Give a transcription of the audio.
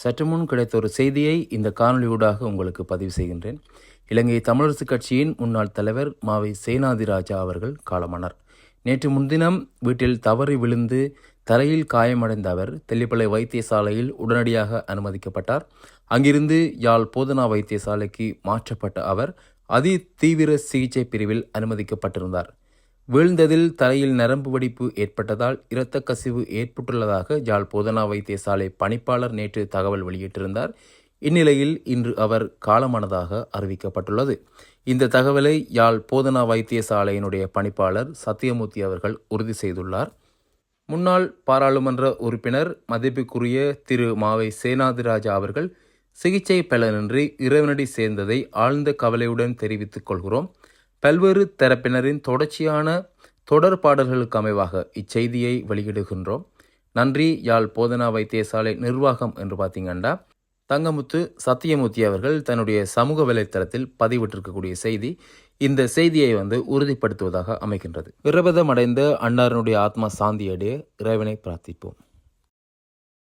சற்று முன் கிடைத்த ஒரு செய்தியை இந்த காணொளியூடாக உங்களுக்கு பதிவு செய்கின்றேன். இலங்கை தமிழரசுக் கட்சியின் முன்னாள் தலைவர் மாவை சேனாதிராஜா அவர்கள் காலமானார். நேற்று முன்தினம் வீட்டில் தவறி விழுந்து தலையில் காயமடைந்த அவர் தெல்லிப்பளை வைத்தியசாலையில் உடனடியாக அனுமதிக்கப்பட்டார். அங்கிருந்து யாழ் போதனா வைத்தியசாலைக்கு மாற்றப்பட்ட அவர் அதி தீவிர சிகிச்சை பிரிவில் அனுமதிக்கப்பட்டிருந்தார். வீழ்ந்ததில் தலையில் நரம்பு வடிப்பு ஏற்பட்டதால் இரத்த கசிவு ஏற்பட்டுள்ளதாக யாழ் போதனா வைத்தியசாலை பணிப்பாளர் நேற்று தகவல் வெளியிட்டிருந்தார். இந்நிலையில் இன்று அவர் காலமானதாக அறிவிக்கப்பட்டுள்ளது. இந்த தகவலை யாழ் போதனா வைத்தியசாலையினுடைய பணிப்பாளர் சத்தியமூர்த்தி அவர்கள் உறுதி செய்துள்ளார். முன்னாள் பாராளுமன்ற உறுப்பினர் மதிப்புக்குரிய திரு மாவை சேனாதிராஜா அவர்கள் சிகிச்சை பலனின்றி இறைவனடி சேர்ந்ததை ஆழ்ந்த கவலையுடன் தெரிவித்துக் கொள்கிறோம். பல்வேறு தரப்பினரின் தொடர்ச்சியான தொடர் பாடல்களுக்கு அமைவாக இச்செய்தியை வெளியிடுகின்றோம். நன்றி யாழ் போதனா வைத்தியசாலை நிர்வாகம் என்று பார்த்தீங்கன்னா தங்கமுத்து சத்தியமூர்த்தி அவர்கள் தன்னுடைய சமூக வலைத்தளத்தில் பதிவிட்டிருக்கக்கூடிய செய்தி இந்த செய்தியை வந்து உறுதிப்படுத்துவதாக அமைகின்றது. விரபதமடைந்த அன்னாரனுடைய ஆத்மா சாந்தியடைய இறைவனை பிரார்த்திப்போம்.